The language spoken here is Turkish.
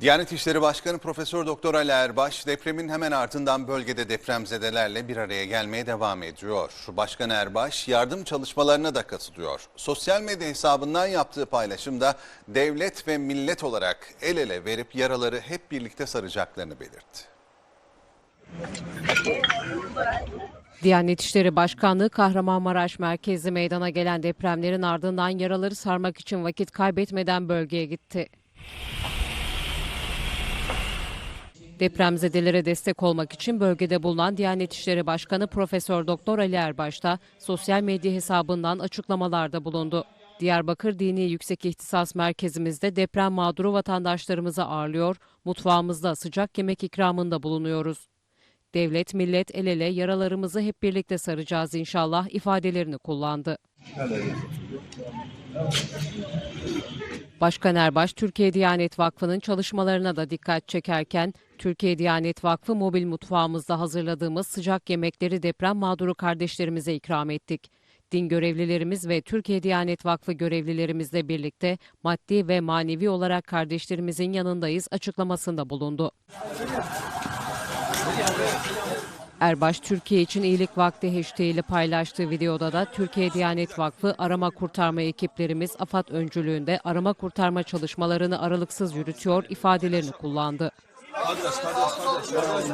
Diyanet İşleri Başkanı Profesör Doktor Ali Erbaş depremin hemen ardından bölgede depremzedelerle bir araya gelmeye devam ediyor. Başkan Erbaş yardım çalışmalarına da katılıyor. Sosyal medya hesabından yaptığı paylaşımda devlet ve millet olarak el ele verip yaraları hep birlikte saracaklarını belirtti. Diyanet İşleri Başkanlığı Kahramanmaraş merkezli meydana gelen depremlerin ardından yaraları sarmak için vakit kaybetmeden bölgeye gitti. Depremzedelere destek olmak için bölgede bulunan Diyanet İşleri Başkanı Profesör Doktor Ali Erbaş da sosyal medya hesabından açıklamalarda bulundu. Diyarbakır Dini Yüksek İhtisas Merkezimizde deprem mağduru vatandaşlarımızı ağırlıyor, mutfağımızda sıcak yemek ikramında bulunuyoruz. Devlet, millet el ele yaralarımızı hep birlikte saracağız inşallah ifadelerini kullandı. Başkan Erbaş, Türkiye Diyanet Vakfı'nın çalışmalarına da dikkat çekerken, Türkiye Diyanet Vakfı mobil mutfağımızda hazırladığımız sıcak yemekleri deprem mağduru kardeşlerimize ikram ettik. Din görevlilerimiz ve Türkiye Diyanet Vakfı görevlilerimizle birlikte maddi ve manevi olarak kardeşlerimizin yanındayız açıklamasında bulundu. Erbaş, Türkiye için iyilik vakti hashtag ile paylaştığı videoda da Türkiye Diyanet Vakfı arama kurtarma ekiplerimiz AFAD öncülüğünde arama kurtarma çalışmalarını aralıksız yürütüyor ifadelerini kullandı. Kardeş, kardeş, kardeş.